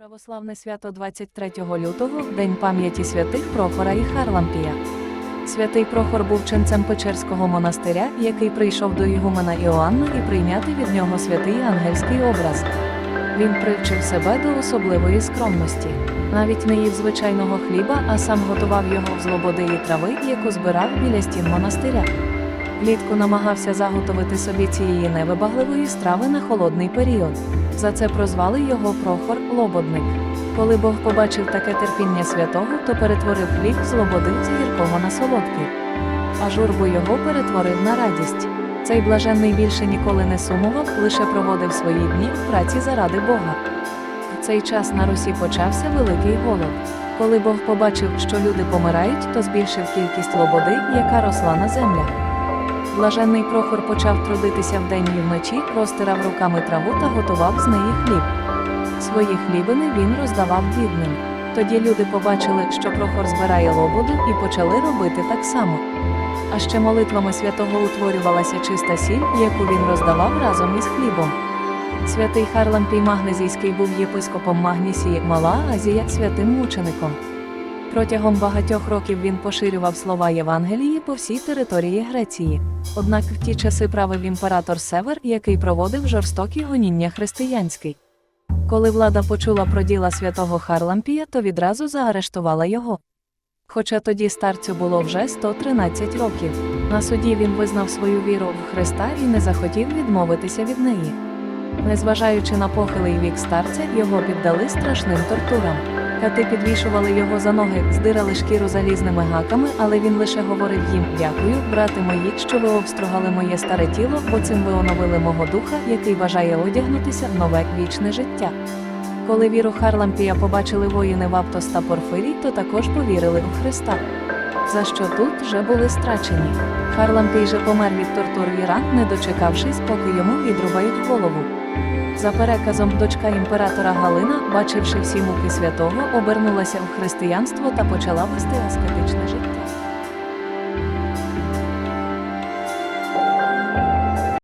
Православне свято 23 лютого День пам'яті святих Прохора і Харлампія. Святий Прохор був ченцем Печерського монастиря, який прийшов до Ігумена Іоанна і прийняти від нього святий ангельський образ. Він привчив себе до особливої скромності. Навіть не їв звичайного хліба, а сам готував його в злободи трави, яку збирав біля стін монастиря. Влітку намагався заготовити собі цієї невибагливої страви на холодний період. За це прозвали його Прохор Лободник. Коли Бог побачив таке терпіння святого, то перетворив хліб з лободи з гіркого на солодкий. А журбу його перетворив на радість. Цей блаженний більше ніколи не сумував, лише проводив свої дні в праці заради Бога. В цей час на Русі почався великий голод. Коли Бог побачив, що люди помирають, то збільшив кількість лободи, яка росла на землях. Блаженний Прохор почав трудитися вдень і вночі, розтирав руками траву та готував з неї хліб. Свої хлібини він роздавав бідним. Тоді люди побачили, що Прохор збирає лободу і почали робити так само. А ще молитвами святого утворювалася чиста сіль, яку він роздавав разом із хлібом. Святий Харлампій Магнезійський був єпископом Магнісії Мала Азія святим мучеником. Протягом багатьох років він поширював слова Євангелії по всій території Греції. Однак в ті часи правив імператор Север, який проводив жорстокі гоніння християнський. Коли влада почула про діла святого Харлампія, то відразу заарештувала його. Хоча тоді старцю було вже 113 років. На суді він визнав свою віру в Христа і не захотів відмовитися від неї. Незважаючи на похилий вік старця, його піддали страшним тортурам. Кати підвішували його за ноги, здирали шкіру залізними гаками, але він лише говорив їм: Дякую, брати мої, що ви обстругали моє старе тіло, бо цим ви оновили мого духа, який бажає одягнутися в нове вічне життя. Коли віру Харлампія побачили воїни Ваптос та Порфирій, то також повірили у Христа. За що тут вже були страчені. Харлампій же помер від тортур в Іран, не дочекавшись, поки йому відрубають голову. За переказом, дочка імператора Галина, бачивши всі муки святого, обернулася у християнство та почала вести аскетичне життя.